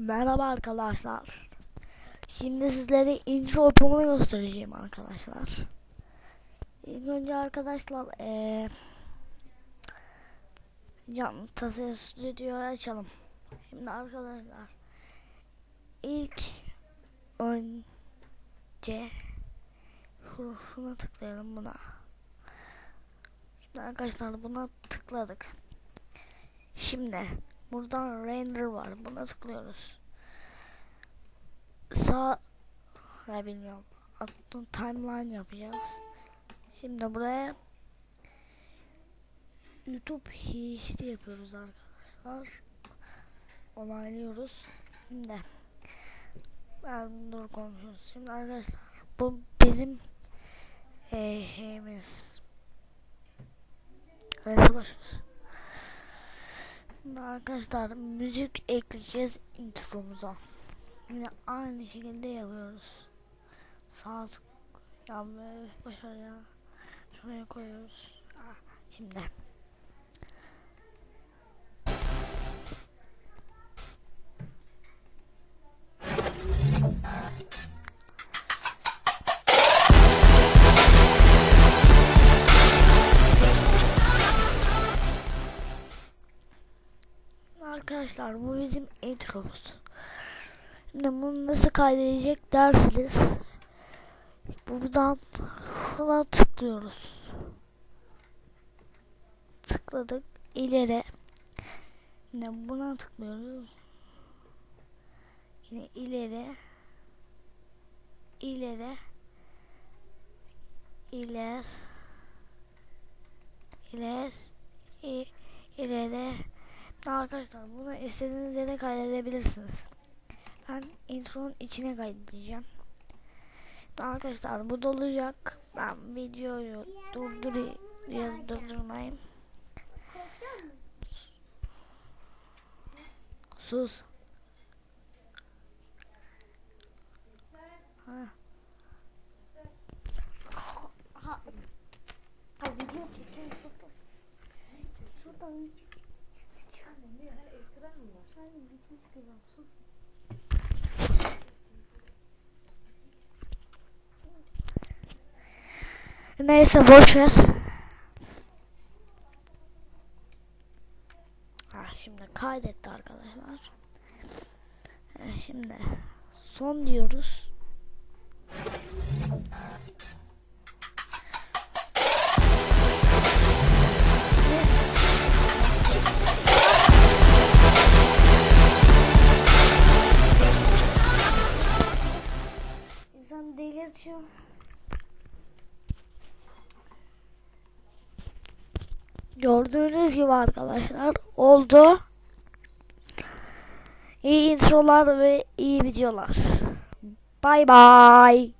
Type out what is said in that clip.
Merhaba arkadaşlar. Şimdi sizlere intro yapımını göstereceğim arkadaşlar. İlk önce arkadaşlar eee Can Tasarı Stüdyo'yu açalım. Şimdi arkadaşlar ilk önce şu- şuna tıklayalım buna. Şimdi arkadaşlar buna tıkladık. Şimdi buradan render var. Buna tıklıyoruz. Sağ ne bilmiyorum. Attım timeline yapacağız. Şimdi buraya YouTube HD yapıyoruz arkadaşlar. Onaylıyoruz. Şimdi ben dur konuşuyoruz. Şimdi arkadaşlar bu bizim eee şeyimiz. Neyse başlıyoruz. Şimdi arkadaşlar müzik ekleyeceğiz intromuza. Yine aynı şekilde yapıyoruz. Sağ tık ya be, başar ya. Şuraya koyuyoruz. Ah, şimdi. Arkadaşlar bu bizim intromuz. Şimdi bunu nasıl kaydedecek dersiniz. Buradan şuna tıklıyoruz. Tıkladık ileri. Yine buna tıklıyoruz. Yine ileri. ileri iler iler i- ileri Arkadaşlar bunu istediğiniz yere kaydedebilirsiniz. Ben intronun içine kaydedeceğim. Arkadaşlar bu dolacak. Ben videoyu durdurayım durdurmayayım. Sus. Ha. Ha. Ha video çekiyorum Hayır çekeceğim sus. Neyse boş ver. Ha, şimdi kaydetti arkadaşlar. Ha, şimdi son diyoruz. Delirtiyor. Gördüğünüz gibi arkadaşlar oldu. İyi introlar ve iyi videolar. Bay bay.